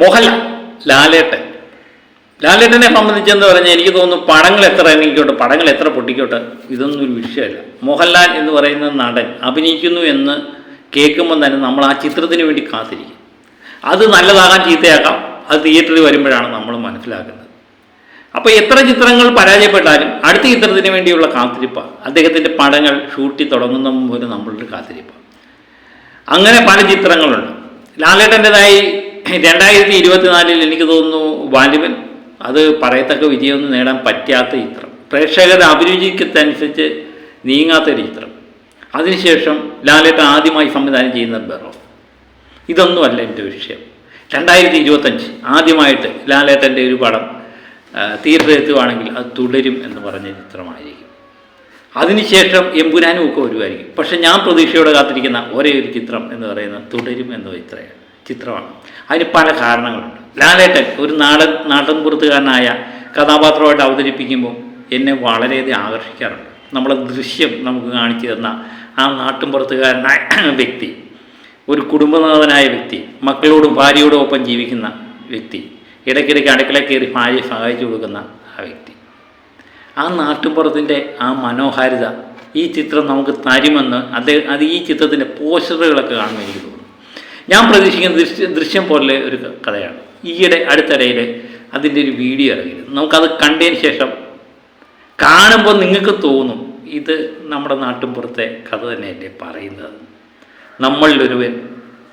മോഹൻലാൽ ലാലേട്ടൻ. ലാലേട്ടനെ സംബന്ധിച്ചെന്ന് പറഞ്ഞാൽ എനിക്ക് തോന്നുന്നു പടങ്ങൾ എത്ര ഇറങ്ങിക്കോട്ടെ പടങ്ങൾ എത്ര പൊട്ടിക്കോട്ടെ ഇതൊന്നും ഒരു വിഷയമല്ല. മോഹൻലാൽ എന്ന് പറയുന്ന നടൻ അഭിനയിക്കുന്നു എന്ന് കേൾക്കുമ്പോൾ തന്നെ നമ്മൾ ആ ചിത്രത്തിന് വേണ്ടി കാത്തിരിക്കും. അത് നല്ലതാകാൻ ചീത്തയാക്കാം അത് തിയേറ്ററിൽ വരുമ്പോഴാണ് നമ്മൾ മനസ്സിലാക്കുന്നത്. അപ്പോൾ എത്ര ചിത്രങ്ങൾ പരാജയപ്പെട്ടാലും അടുത്ത ചിത്രത്തിന് വേണ്ടിയുള്ള കാത്തിരിപ്പാണ് അദ്ദേഹത്തിന്റെ പടങ്ങൾ ഷൂട്ടി തുടങ്ങുന്ന മുമ്പ് നമ്മളുടെ കാത്തിരിപ്പാണ് അങ്ങനെ പല ചിത്രങ്ങളുണ്ട്. ലാലേട്ടന്റെതായി രണ്ടായിരത്തി ഇരുപത്തിനാലിൽ എനിക്ക് തോന്നുന്നു വാലിബൻ അത് പറയത്തക്ക വിജയമൊന്നും നേടാൻ പറ്റാത്ത ചിത്രം. പ്രേക്ഷകരുടെ അഭിരുചിക്കനുസരിച്ച് നീങ്ങാത്തൊരു ചിത്രം. അതിനുശേഷം ലാലേട്ട ആദ്യമായി സംവിധാനം ചെയ്യുന്ന ബെറോഫ് ഇതൊന്നുമല്ല എന്റെ വിഷയം. രണ്ടായിരത്തി ഇരുപത്തഞ്ച് ആദ്യമായിട്ട് ലാലേട്ടന്റെ ഒരു പടം തീർത്ഥെത്തുവാണെങ്കിൽ അത് തുടരും എന്ന് പറഞ്ഞ ചിത്രമായിരിക്കും. അതിനുശേഷം എമ്പുരാനും ഒക്കെ വരുമായിരിക്കും. പക്ഷെ ഞാൻ പ്രതീക്ഷയോടെ കാത്തിരിക്കുന്ന ഒരേ ഒരു ചിത്രം എന്ന് പറയുന്നത് തുടരും എന്ന ചിത്ര ചിത്രമാണ്. അതിന് പല കാരണങ്ങളുണ്ട്. ലാലേട്ടൻ ഒരു നാടൻ നാട്ടിൻപുറത്തുകാരനായ കഥാപാത്രമായിട്ട് അവതരിപ്പിക്കുമ്പോൾ എന്നെ വളരെയധികം ആകർഷിക്കാറുണ്ട്. നമ്മളെ ദൃശ്യം നമുക്ക് കാണിച്ചു തന്ന ആ നാട്ടിൻപുറത്തുകാരനായ വ്യക്തി ഒരു കുടുംബനാഥനായ വ്യക്തി മക്കളോടും ഭാര്യയോടും ഒപ്പം ജീവിക്കുന്ന വ്യക്തി ഇടയ്ക്കിടയ്ക്ക് അടുക്കള കയറി ഭാര്യയെ സഹായിച്ചു കൊടുക്കുന്ന ആ വ്യക്തി. ആ നാട്ടുപുറത്തിന്റെ ആ മനോഹാരിത ഈ ചിത്രം നമുക്ക് തരുമെന്ന് അദ്ദേഹം അത് ഈ ചിത്രത്തിന്റെ പോസ്റ്ററുകളൊക്കെ കാണുമ്പോൾ എനിക്ക് തോന്നുന്നു. ഞാൻ പ്രതീക്ഷിക്കുന്ന ദൃശ്യം ദൃശ്യം പോലെ ഒരു കഥയാണ്. ഈയിടെ അടുത്തിടയിൽ അതിന്റെ ഒരു വീഡിയോ ഇറങ്ങിയിരുന്നു നമുക്കത് കണ്ടതിന് ശേഷം കാണുമ്പോൾ നിങ്ങൾക്ക് തോന്നും ഇത് നമ്മുടെ നാട്ടിൻപുറത്തെ കഥ തന്നെയല്ലേ പറയുന്നത്. നമ്മളിലൊരുവൻ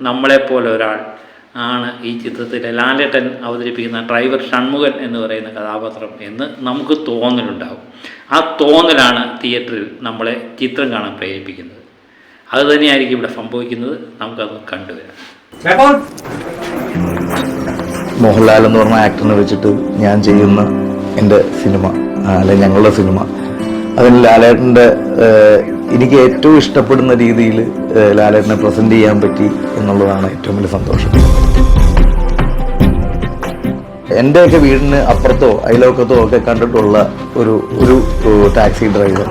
നമ്മളെപ്പോലെ ഒരാൾ ആണ് ഈ ചിത്രത്തിലെ ലാലേട്ടൻ അവതരിപ്പിക്കുന്ന ഡ്രൈവർ ഷൺമുഖൻ എന്ന് പറയുന്ന കഥാപാത്രം എന്ന് നമുക്ക് തോന്നലുണ്ടാകും ആ തോന്നലാണ് തിയേറ്ററിൽ നമ്മളെ ചിത്രം കാണാൻ പ്രേരിപ്പിക്കുന്നത്. അത് തന്നെയായിരിക്കും ഇവിടെ സംഭവിക്കുന്നത്. നമുക്കത് കണ്ടുവരാം. മോഹൻലാൽ എന്ന് പറഞ്ഞ ആക്ടറിനെ വെച്ചിട്ട് ഞാൻ ചെയ്യുന്ന എന്റെ സിനിമ അല്ലെങ്കിൽ ഞങ്ങളുടെ സിനിമ. അതിന് ലാലേട്ടന്റെ എനിക്ക് ഏറ്റവും ഇഷ്ടപ്പെടുന്ന രീതിയിൽ ലാലേട്ടനെ പ്രസന്റ് ചെയ്യാൻ പറ്റി എന്നുള്ളതാണ് ഏറ്റവും വലിയ സന്തോഷം. എന്റെയൊക്കെ വീടിന് അപ്പുറത്തോ അയലോക്കത്തോ ഒക്കെ കണ്ടിട്ടുള്ള ഒരു ഒരു ടാക്സി ഡ്രൈവർ.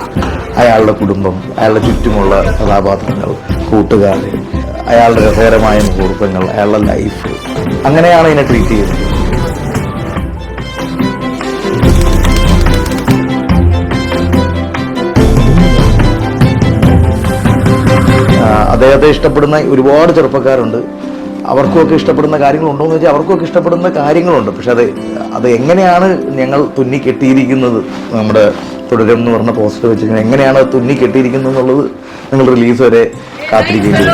അയാളുടെ കുടുംബം അയാളുടെ ചുറ്റുമുള്ള കഥാപാത്രങ്ങൾ കൂട്ടുകാർ അയാളുടെ രസകരമായ മുഹൂർത്തങ്ങൾ അയാളുടെ ലൈഫ് അങ്ങനെയാണ് ഇതിനെ ട്രീറ്റ് ചെയ്യുന്നത്. അദ്ദേഹത്തെ ഇഷ്ടപ്പെടുന്ന ഒരുപാട് ചെറുപ്പക്കാരുണ്ട്. അവർക്കുമൊക്കെ ഇഷ്ടപ്പെടുന്ന കാര്യങ്ങളുണ്ടോ എന്ന് വെച്ചാൽ അവർക്കൊക്കെ ഇഷ്ടപ്പെടുന്ന കാര്യങ്ങളുണ്ട്. പക്ഷെ അത് അത് എങ്ങനെയാണ് ഞങ്ങൾ തുന്നി കെട്ടിയിരിക്കുന്നത് നമ്മുടെ തുടരും എന്ന് പറഞ്ഞ പോസ്റ്റർ വെച്ച് കഴിഞ്ഞാൽ എങ്ങനെയാണ് അത് തുന്നി കെട്ടിയിരിക്കുന്നത് എന്നുള്ളത് നിങ്ങൾ റിലീസ് വരെ കാത്തിരിക്കേണ്ടി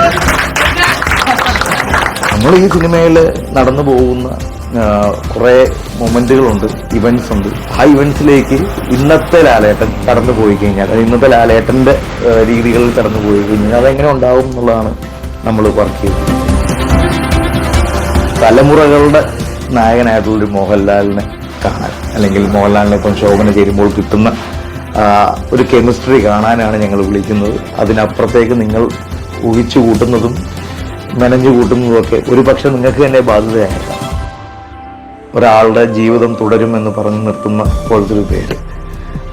നമ്മൾ ഈ സിനിമയിൽ നടന്നു പോകുന്ന കുറെ മൊമെന്റുകളുണ്ട് ഇവന്റ്സ് ഉണ്ട്. ആ ഇവന്റ്സിലേക്ക് ഇന്നത്തെ ലാലേട്ടൻ കടന്നു പോയി കഴിഞ്ഞാൽ ഇന്നത്തെ ലാലേട്ടന്റെ രീതികളിൽ കടന്നു പോയി കഴിഞ്ഞാൽ അതെങ്ങനെ ഉണ്ടാവും എന്നുള്ളതാണ് നമ്മൾ വർക്ക് ചെയ്തത്. തലമുറകളുടെ നായകനായിട്ടുള്ളൊരു മോഹൻലാലിനെ കാണാൻ അല്ലെങ്കിൽ മോഹൻലാലിനെ ഇപ്പം ശോഭന ചേരുമ്പോൾ കിട്ടുന്ന ഒരു കെമിസ്ട്രി കാണാനാണ് ഞങ്ങൾ വിളിക്കുന്നത്. അതിനപ്പുറത്തേക്ക് നിങ്ങൾ ഊഹിച്ചു കൂട്ടുന്നതും മെനഞ്ഞു കൂട്ടുന്നതുമൊക്കെ ഒരു പക്ഷെ നിങ്ങൾക്ക് തന്നെ ബാധ്യതയായേക്കാം. ഒരാളുടെ ജീവിതം തുടരും എന്ന് പറഞ്ഞു നിർത്തുന്ന പോലത്തെ ഒരു പേര്.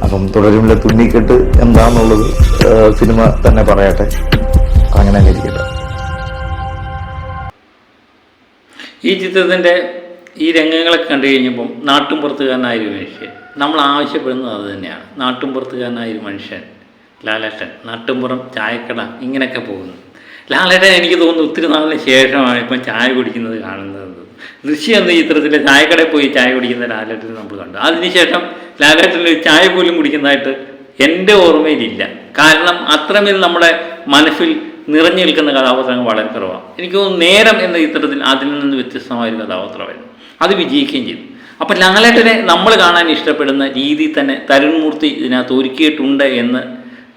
അപ്പം തുടരുമില്ല തുന്നിക്കെട്ട് എന്താന്നുള്ളത് സിനിമ തന്നെ പറയട്ടെ. അങ്ങനെ ഇരിക്കട്ടെ ഈ ചിത്രത്തിന്റെ ഈ രംഗങ്ങളൊക്കെ കണ്ടു കഴിഞ്ഞപ്പം നാട്ടുംപുറത്തുകാരനായ ഒരു മനുഷ്യൻ. നമ്മൾ ആവശ്യപ്പെടുന്നത് അത് തന്നെയാണ്. നാട്ടുംപുറത്തുകാരനായ ഒരു മനുഷ്യൻ ലാലേട്ടൻ. നാട്ടുംപുറം ചായക്കട ഇങ്ങനെയൊക്കെ പോകുന്നു. ലാലേട്ടൻ എനിക്ക് തോന്നുന്നു ഒത്തിരി നാളിന് ശേഷമാണ് ഇപ്പം ചായ കുടിക്കുന്നത് കാണുന്നത്. ദൃശ്യം എന്ന ചിത്രത്തിലെ ചായക്കടയിൽ പോയി ചായ കുടിക്കുന്ന ലാലേട്ടൻ നമ്മൾ കണ്ടു. അതിനുശേഷം ലാലേട്ടൻ ചായ പോലും കുടിക്കുന്നതായിട്ട് എന്റെ ഓർമ്മയിലില്ല. കാരണം അത്രമേൽ നമ്മുടെ മനസ്സിൽ നിറഞ്ഞു നിൽക്കുന്ന കഥാപാത്രങ്ങൾ വളരെ കുറവാണ്. എനിക്ക് തോന്നുന്നു നേരം എന്ന ചിത്രത്തിൽ അതിൽ നിന്ന് വ്യത്യസ്തമായൊരു കഥാപാത്രമായിരുന്നു. അത് വിജയിക്കുകയും ചെയ്തു. അപ്പം ലാലേട്ടനെ നമ്മൾ കാണാൻ ഇഷ്ടപ്പെടുന്ന രീതി തന്നെ തരുൺമൂർത്തി ഇതിനകത്ത് ഒരുക്കിയിട്ടുണ്ട് എന്ന്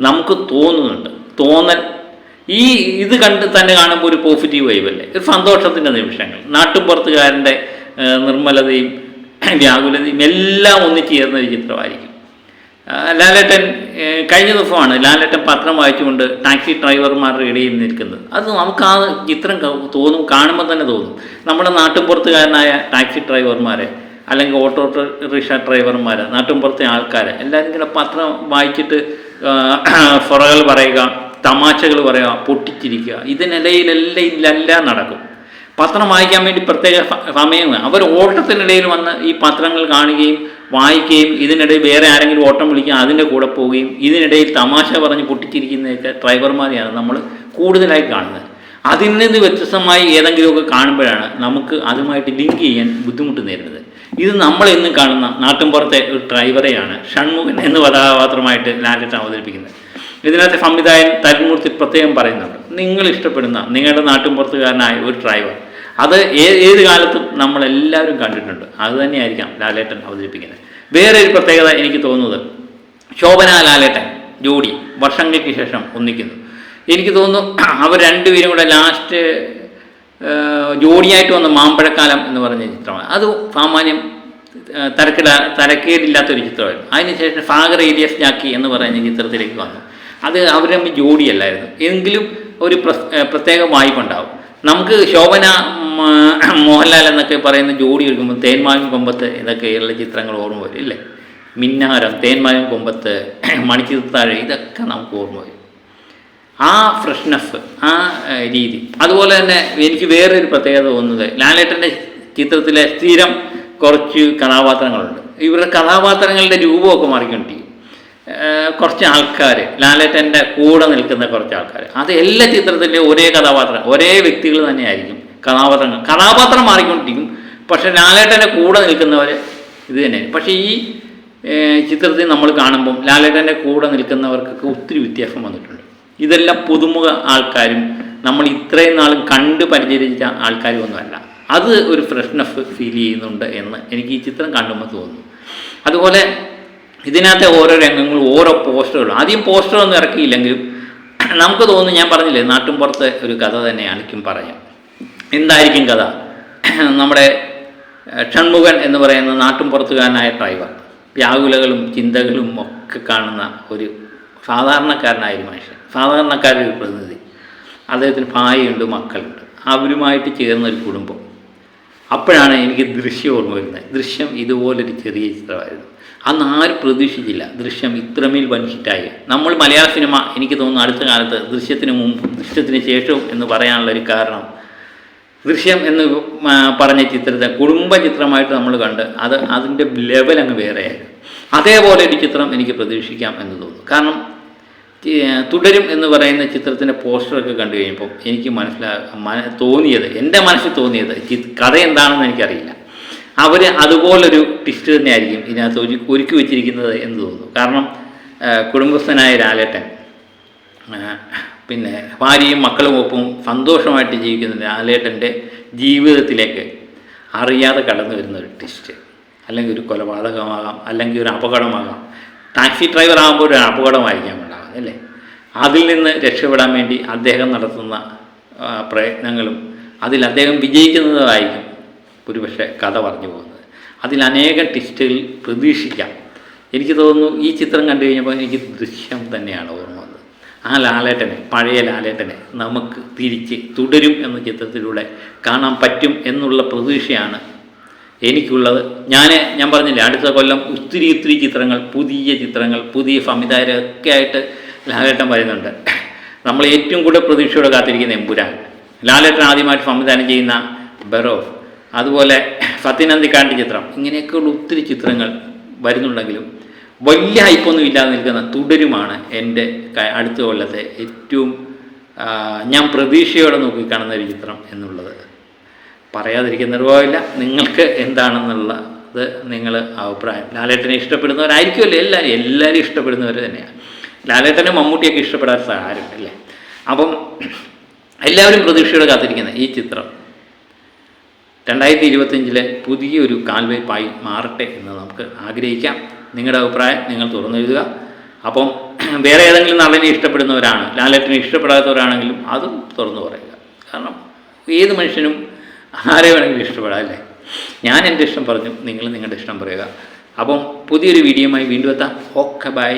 നമുക്ക് തോന്നുന്നുണ്ട്. തോന്നൽ. ഈ ഇത് കണ്ട് തന്നെ കാണുമ്പോൾ ഒരു പോസിറ്റീവ് വൈബല്ലേ ഒരു സന്തോഷത്തിന്റെ നിമിഷങ്ങൾ. നാട്ടുപുറത്തുകാരന്റെ നിർമ്മലതയും വ്യാകുലതയും എല്ലാം ഒന്നിച്ചു ചേർന്ന ഒരു ചിത്രമായിരിക്കും. ലാലേട്ടൻ കഴിഞ്ഞ ദിവസമാണ് ലാലേട്ടൻ പത്രം വായിച്ചുകൊണ്ട് ടാക്സി ഡ്രൈവർമാരുടെ ഇടയിൽ നിൽക്കുന്നത്. അത് നമുക്ക് ആ ചിത്രം തോന്നും കാണുമ്പോൾ തന്നെ തോന്നും. നമ്മുടെ നാട്ടുപുറത്തുകാരനായ ടാക്സി ഡ്രൈവർമാരെ അല്ലെങ്കിൽ ഓട്ടോ റിക്ഷ ഡ്രൈവർമാരെ നാട്ടുമ്പുറത്തെ ആൾക്കാരെ എല്ലാവരും ഇങ്ങനെ പത്രം വായിച്ചിട്ട് ഫൊറകൾ പറയുക തമാശകൾ പറയുക പൊട്ടിച്ചിരിക്കുക. ഇതിനിടയിലെല്ലാം ഇല്ലെല്ലാം നടക്കും. പത്രം വായിക്കാൻ വേണ്ടി പ്രത്യേക സമയം അവർ ഓട്ടത്തിനിടയിൽ വന്ന് ഈ പത്രങ്ങൾ കാണുകയും വായിക്കുകയും ഇതിനിടയിൽ വേറെ ആരെങ്കിലും ഓട്ടം വിളിക്കുക അതിന്റെ കൂടെ പോവുകയും ഇതിനിടയിൽ തമാശ പറഞ്ഞ് പൊട്ടിച്ചിരിക്കുന്നതൊക്കെ ഡ്രൈവർമാരെയാണ് നമ്മൾ കൂടുതലായി കാണുന്നത്. അതിൽ നിന്ന് വ്യത്യസ്തമായി ഏതെങ്കിലുമൊക്കെ കാണുമ്പോഴാണ് നമുക്ക് അതുമായിട്ട് ലിങ്ക് ചെയ്യാൻ ബുദ്ധിമുട്ട് നേരുന്നത് ഇത് നമ്മൾ ഇന്ന് കാണുന്ന നാട്ടിൻപുറത്തെ ഒരു ഡ്രൈവറെയാണ് ഷൺമുഖൻ എന്ന കഥാപാത്രമായിട്ട് ലാലേട്ടൻ അവതരിപ്പിക്കുന്നത്. ഇതിനകത്ത് സംവിധായകൻ തരുമൂർത്തി പ്രത്യേകം പറയുന്നുണ്ട്. നിങ്ങൾ ഇഷ്ടപ്പെടുന്ന നിങ്ങളുടെ നാട്ടിൻപുറത്തുകാരനായ ഒരു ഡ്രൈവർ അത് ഏത് കാലത്തും നമ്മളെല്ലാവരും കണ്ടിട്ടുണ്ട്. അത് തന്നെയായിരിക്കാം ലാലേട്ടൻ അവതരിപ്പിക്കുന്നത്. വേറെ ഒരു പ്രത്യേകത എനിക്ക് തോന്നുന്നത്. ശോഭന ലാലേട്ടൻ ജോഡി വർഷങ്ങൾക്ക് ശേഷം ഒന്നിക്കുന്നു. എനിക്ക് തോന്നുന്നു അവർ രണ്ടുപേരും കൂടെ ലാസ്റ്റ് ജോഡിയായിട്ട് വന്ന മാമ്പഴക്കാലം എന്ന് പറഞ്ഞ ചിത്രമാണ്. അത് സാമാന്യം തരക്കിട തരക്കേടില്ലാത്തൊരു ചിത്രമായിരുന്നു. അതിനുശേഷം ഫാഗർ ഏലിയസ് ജാക്കി എന്ന് പറയുന്ന ചിത്രത്തിലേക്ക് വന്നു. അത് അവർ തമ്മിൽ ജോഡിയല്ലായിരുന്നു. എങ്കിലും ഒരു പ്രത്യേക വായ്പ വായ്പുണ്ടാവും നമുക്ക് ശോഭന മോഹൻലാൽ എന്നൊക്കെ പറയുന്ന ജോഡി എടുക്കുമ്പോൾ തേന്മാവിൻ കൊമ്പത്ത് ഇതൊക്കെയുള്ള ചിത്രങ്ങൾ ഓർമ്മ വരും ഇല്ലേ? മിന്നാരം തേന്മാവിൻ കൊമ്പത്ത് മണിച്ചിത്താഴ ഇതൊക്കെ നമുക്ക് ഓർമ്മ വരും. ആ ഫ്രഷ്നെസ് ആ രീതി. അതുപോലെ തന്നെ എനിക്ക് വേറൊരു പ്രത്യേകത തോന്നുന്നത് ലാലേട്ടന്റെ ചിത്രത്തിലെ സ്ഥിരം കുറച്ച് കഥാപാത്രങ്ങളുണ്ട്. ഇവരുടെ കഥാപാത്രങ്ങളുടെ രൂപമൊക്കെ മാറിക്കൊണ്ടിരിക്കും. ഏഹ്, കുറച്ച് ആൾക്കാർ ലാലേട്ടന്റെ കൂടെ നിൽക്കുന്ന കുറച്ച് ആൾക്കാർ അത് എല്ലാ ചിത്രത്തിന്റെയും ഒരേ കഥാപാത്രം ഒരേ വ്യക്തികൾ തന്നെയായിരിക്കും കഥാപാത്രങ്ങൾ. കഥാപാത്രം മാറിക്കൊണ്ടിരിക്കും. പക്ഷേ ലാലേട്ടന്റെ കൂടെ നിൽക്കുന്നവർ ഇത് തന്നെ പക്ഷേ ഈ ചിത്രത്തിൽ നമ്മൾ കാണുമ്പം ലാലേട്ടന്റെ കൂടെ നിൽക്കുന്നവർക്കൊക്കെ ഒത്തിരി വ്യത്യാസം വന്നിട്ടുണ്ട്. ഇതെല്ലാം പുതുമുഖ ആൾക്കാരും നമ്മൾ ഇത്രയും നാളും കണ്ട് പരിചരിച്ച ആൾക്കാരും ഒന്നുമല്ല. അത് ഒരു ഫ്രഷ്നെസ് ഫീൽ ചെയ്യുന്നുണ്ട് എന്ന് എനിക്ക് ഈ ചിത്രം കാണുമ്പോൾ തോന്നുന്നു. അതുപോലെ ഇതിനകത്തെ ഓരോ രംഗങ്ങളും ഓരോ പോസ്റ്ററുകൾ ആദ്യം പോസ്റ്റർ ഒന്നും ഇറക്കിയില്ലെങ്കിലും നമുക്ക് തോന്നുന്നു ഞാൻ പറഞ്ഞില്ലേ നാട്ടിൻപുറത്തെ ഒരു കഥ തന്നെയായിരിക്കും പറയാം. എന്തായിരിക്കും കഥ? നമ്മുടെ ഷൺമുഖൻ എന്ന് പറയുന്ന നാട്ടിൻപുറത്തുകാരനായ ഡ്രൈവർ. വ്യാകുലകളും ചിന്തകളും ഒക്കെ കാണുന്ന ഒരു സാധാരണക്കാരനായ ഒരു മനുഷ്യൻ. സാധാരണക്കാരുടെ ഒരു പ്രതിനിധി. അദ്ദേഹത്തിന് ഭാര്യയുണ്ട് മക്കളുണ്ട്. അവരുമായിട്ട് ചേർന്ന ഒരു കുടുംബം. അപ്പോഴാണ് എനിക്ക് ദൃശ്യം ഓർമ്മ വരുന്നത്. ദൃശ്യം ഇതുപോലൊരു ചെറിയ ചിത്രമായിരുന്നു. അന്ന് ആരും പ്രതീക്ഷിച്ചില്ല. ദൃശ്യം ഇത്രമേൽ വൻ ഹിറ്റായി. നമ്മൾ മലയാള സിനിമ എനിക്ക് തോന്നുന്നു അടുത്ത കാലത്ത് ദൃശ്യത്തിന് മുമ്പും ദൃശ്യത്തിന് ശേഷവും എന്ന് പറയാനുള്ള ഒരു കാരണം. ദൃശ്യം എന്ന് പറഞ്ഞ ചിത്രത്തെ കുടുംബ ചിത്രമായിട്ട് നമ്മൾ കണ്ട് അത് അതിന്റെ ലെവൽ അങ്ങ് വേറെയായിരുന്നു അതേപോലെ ഒരു ചിത്രം എനിക്ക് പ്രതീക്ഷിക്കാം എന്ന് തോന്നുന്നു. കാരണം തുടരും എന്ന് പറയുന്ന ചിത്രത്തിന്റെ പോസ്റ്ററൊക്കെ കണ്ടു കഴിഞ്ഞപ്പോൾ എനിക്ക് മനസ്സിലാ മന തോന്നിയത് എന്റെ മനസ്സിൽ തോന്നിയത് കഥ എന്താണെന്ന് എനിക്കറിയില്ല. അവർ അതുപോലൊരു ടിസ്റ്റ് തന്നെയായിരിക്കും ഇതിനകത്ത് ഒരു ഒരുക്കി വെച്ചിരിക്കുന്നത് എന്ന് തോന്നുന്നു. കാരണം കുടുംബസ്ഥനായ ലാലേട്ടൻ പിന്നെ ഭാര്യയും മക്കളും ഒപ്പം സന്തോഷമായിട്ട് ജീവിക്കുന്ന ലാലേട്ടന്റെ ജീവിതത്തിലേക്ക് അറിയാതെ കടന്നു വരുന്ന ഒരു ട്വിസ്റ്റ് അല്ലെങ്കിൽ ഒരു കൊലപാതകമാകാം അല്ലെങ്കിൽ ഒരു അപകടമാകാം. ടാക്സി ഡ്രൈവർ ആകുമ്പോൾ ഒരു അപകടമായിരിക്കാം ഉണ്ടാകുന്നത് അല്ലേ? അതിൽ നിന്ന് രക്ഷപ്പെടാൻ വേണ്ടി അദ്ദേഹം നടത്തുന്ന പ്രയത്നങ്ങളും അതിൽ അദ്ദേഹം വിജയിക്കുന്നതായിരിക്കും ഒരുപക്ഷെ കഥ പറഞ്ഞു പോകുന്നത്. അതിൽ അനേകം ടിസ്റ്റുകൾ പ്രതീക്ഷിക്കാം. എനിക്ക് തോന്നുന്നു ഈ ചിത്രം കണ്ടു കഴിഞ്ഞപ്പോൾ എനിക്ക് ദൃശ്യം തന്നെയാണ് ഓർമ്മ വന്നത്. ആ ലാലേട്ടനെ പഴയ ലാലേട്ടനെ നമുക്ക് തിരിച്ച് തുടരും എന്ന ചിത്രത്തിലൂടെ കാണാൻ പറ്റും എന്നുള്ള പ്രതീക്ഷയാണ് എനിക്കുള്ളത്. ഞാൻ ഞാൻ പറഞ്ഞില്ലേ അടുത്ത കൊല്ലം ഒത്തിരി ഒത്തിരി ചിത്രങ്ങൾ പുതിയ ചിത്രങ്ങൾ പുതിയ സംവിധായകരൊക്കെ ആയിട്ട് ലാലേട്ടൻ വരുന്നുണ്ട്. നമ്മൾ ഏറ്റവും കൂടുതൽ പ്രതീക്ഷയോടെ കാത്തിരിക്കുന്ന എമ്പുരാൻ. ലാലേട്ടൻ ആദ്യമായിട്ട് സംവിധാനം ചെയ്യുന്ന ബെറോഫ് അതുപോലെ സത്യനന്ദിക്കാണ്ടി ചിത്രം. ഇങ്ങനെയൊക്കെയുള്ള ഒത്തിരി ചിത്രങ്ങൾ വരുന്നുണ്ടെങ്കിലും വലിയ ഹൈപ്പൊന്നും ഇല്ലാതെ നിൽക്കുന്ന തുടരുമാണ് എന്റെ അടുത്ത കൊല്ലത്തെ ഏറ്റവും ഞാൻ പ്രതീക്ഷയോടെ നോക്കിക്കാണുന്ന ഒരു ചിത്രം എന്നുള്ളത്. പറയാതിരിക്കുന്ന നിർവാഹമില്ല. നിങ്ങൾക്ക് എന്താണെന്നുള്ളത് നിങ്ങൾ അഭിപ്രായം. ലാലേട്ടനെ ഇഷ്ടപ്പെടുന്നവരായിരിക്കുമല്ലോ? എല്ലാവരും എല്ലാവരും ഇഷ്ടപ്പെടുന്നവർ തന്നെയാണ്. ലാലേട്ടനും മമ്മൂട്ടിയൊക്കെ ഇഷ്ടപ്പെടാത്ത ആരും അല്ലേ? അപ്പം എല്ലാവരും പ്രതീക്ഷയോടെ കാത്തിരിക്കുന്ന ഈ ചിത്രം. രണ്ടായിരത്തി ഇരുപത്തഞ്ചിലെ പുതിയൊരു കാൽവയ്പായി മാറട്ടെ എന്ന് നമുക്ക് ആഗ്രഹിക്കാം. നിങ്ങളുടെ അഭിപ്രായം നിങ്ങൾ തുറന്നെഴുതുക അപ്പം വേറെ ഏതെങ്കിലും നടനെ ഇഷ്ടപ്പെടുന്നവരാണ് ലാലേട്ടനെ ഇഷ്ടപ്പെടാത്തവരാണെങ്കിലും അതും തുറന്നു പറയുക. കാരണം ഏത് മനുഷ്യനും ആരെ വേണമെങ്കിലും ഇഷ്ടപ്പെടാം അല്ലേ? ഞാൻ എന്റെ ഇഷ്ടം പറഞ്ഞു നിങ്ങൾ നിങ്ങളുടെ ഇഷ്ടം പറയുക. അപ്പം പുതിയൊരു വീഡിയോയുമായി വീണ്ടും എത്താം. Okay bye.